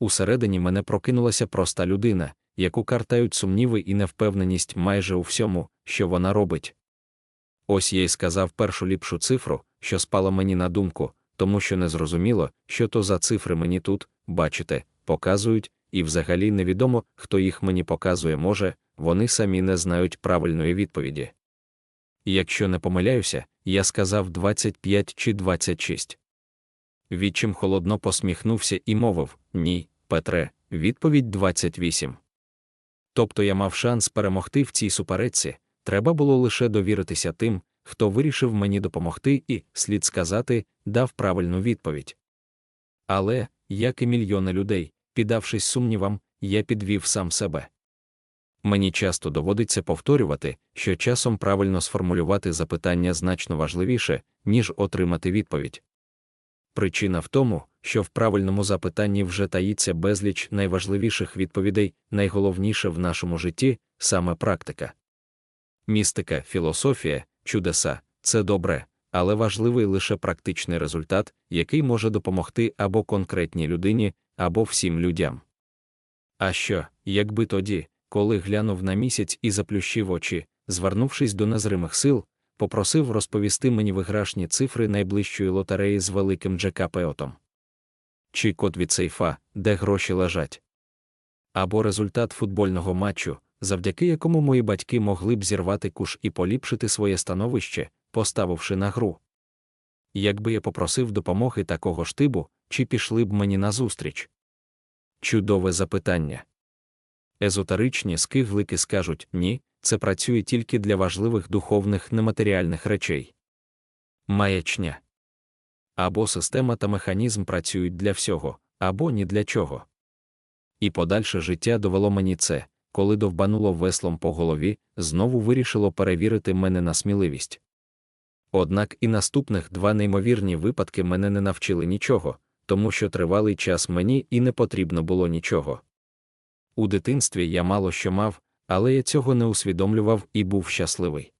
Усередині мене прокинулася проста людина, яку картають сумніви і невпевненість майже у всьому, що вона робить. Ось я й сказав першу ліпшу цифру, що спала мені на думку, тому що не зрозуміло, що то за цифри мені тут, бачите, показують, і взагалі невідомо, хто їх мені показує може, вони самі не знають правильної відповіді. Якщо не помиляюся, я сказав 25 чи 26. Відчим холодно посміхнувся і мовив Ні, Петре, відповідь 28. Тобто я мав шанс перемогти в цій суперечці, треба було лише довіритися тим, хто вирішив мені допомогти і, слід сказати, дав правильну відповідь. Але, як і мільйони людей, піддавшись сумнівам, я підвів сам себе. Мені часто доводиться повторювати, що часом правильно сформулювати запитання значно важливіше, ніж отримати відповідь. Причина в тому, що в правильному запитанні вже таїться безліч найважливіших відповідей, найголовніше в нашому житті саме практика. Містика, філософія, чудеса це добре, але важливий лише практичний результат, який може допомогти або конкретній людині, або всім людям. А що, якби тоді, коли глянув на місяць і заплющив очі, звернувшись до незримих сил, попросив розповісти мені виграшні цифри найближчої лотереї з великим джекапеотом. Чи код від сейфа, де гроші лежать. Або результат футбольного матчу, завдяки якому мої батьки могли б зірвати куш і поліпшити своє становище, поставивши на гру. Якби я попросив допомоги такого штибу, чи пішли б мені назустріч? Чудове запитання. Езотеричні скиглики скажуть ні, це працює тільки для важливих духовних нематеріальних речей. Маячня. Або система та механізм працюють для всього, або ні для чого. І подальше життя довело мені це, коли довбануло веслом по голові, знову вирішило перевірити мене на сміливість. Однак і наступних два неймовірні випадки мене не навчили нічого, тому що тривалий час мені і не потрібно було нічого. У дитинстві я мало що мав, але я цього не усвідомлював і був щасливий.